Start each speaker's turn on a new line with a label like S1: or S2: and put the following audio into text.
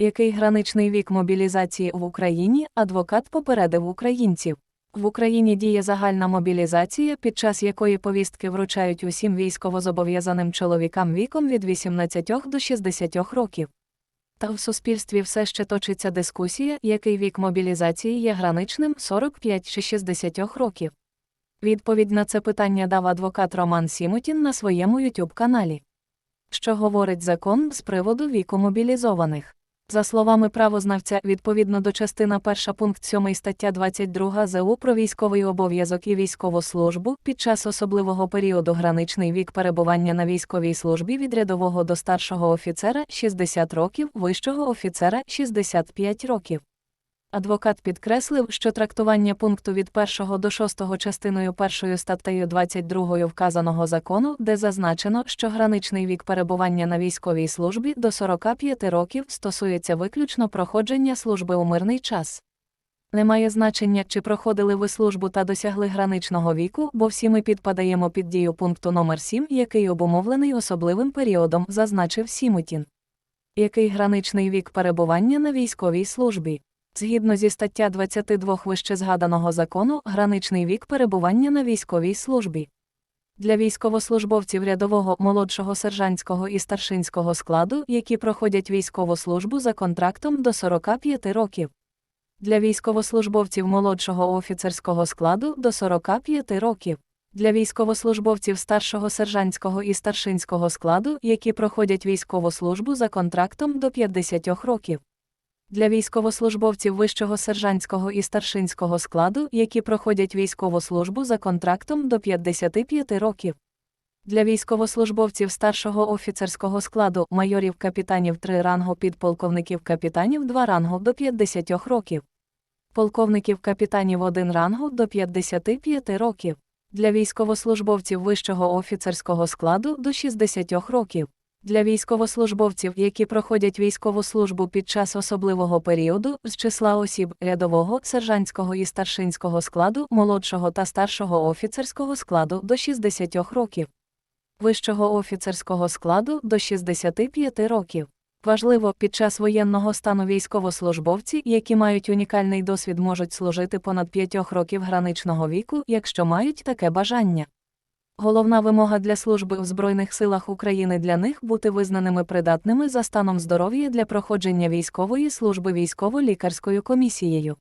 S1: Який граничний вік мобілізації в Україні адвокат попередив українців? В Україні діє загальна мобілізація, під час якої повістки вручають усім військовозобов'язаним чоловікам віком від 18 до 60 років. Та в суспільстві все ще точиться дискусія, який вік мобілізації є граничним 45 чи 60 років. Відповідь на це питання дав адвокат Роман Сімутін на своєму YouTube каналі. Що говорить закон з приводу віку мобілізованих? За словами правознавця, відповідно до частина 1 пункт 7 стаття 22 ЗУ про військовий обов'язок і військову службу під час особливого періоду граничний вік перебування на військовій службі від рядового до старшого офіцера 60 років, вищого офіцера 65 років. Адвокат підкреслив, що трактування пункту від 1 до 6 частиною 1 статтею 22 вказаного закону, де зазначено, що граничний вік перебування на військовій службі до 45 років стосується виключно проходження служби у мирний час. Немає значення, чи проходили ви службу та досягли граничного віку, бо всі ми підпадаємо під дію пункту номер 7 який обумовлений особливим періодом, зазначив Сімутін. Який граничний вік перебування на військовій службі? Згідно зі стаття 22 вищезгаданого закону, граничний вік перебування на військовій службі. Для військовослужбовців рядового молодшого сержантського і старшинського складу, які проходять військову службу за контрактом до 45 років. Для військовослужбовців молодшого офіцерського складу до 45 років. Для військовослужбовців старшого сержантського і старшинського складу, які проходять військову службу за контрактом до 50 років. Для військовослужбовців вищого сержантського і старшинського складу, які проходять військову службу за контрактом до 55 років. Для військовослужбовців старшого офіцерського складу майорів капітанів 3 рангу підполковників капітанів 2 рангу до 50 років. Полковників капітанів 1 рангу до 55 років. Для військовослужбовців вищого офіцерського складу до 60 років. Для військовослужбовців, які проходять військову службу під час особливого періоду, з числа осіб рядового, сержантського і старшинського складу, молодшого та старшого офіцерського складу до 60 років, вищого офіцерського складу до 65 років. Важливо, під час воєнного стану військовослужбовці, які мають унікальний досвід, можуть служити понад 5 років граничного віку, якщо мають таке бажання. Головна вимога для служби в Збройних силах України для них бути визнаними придатними за станом здоров'я для проходження військової служби військово-лікарською комісією.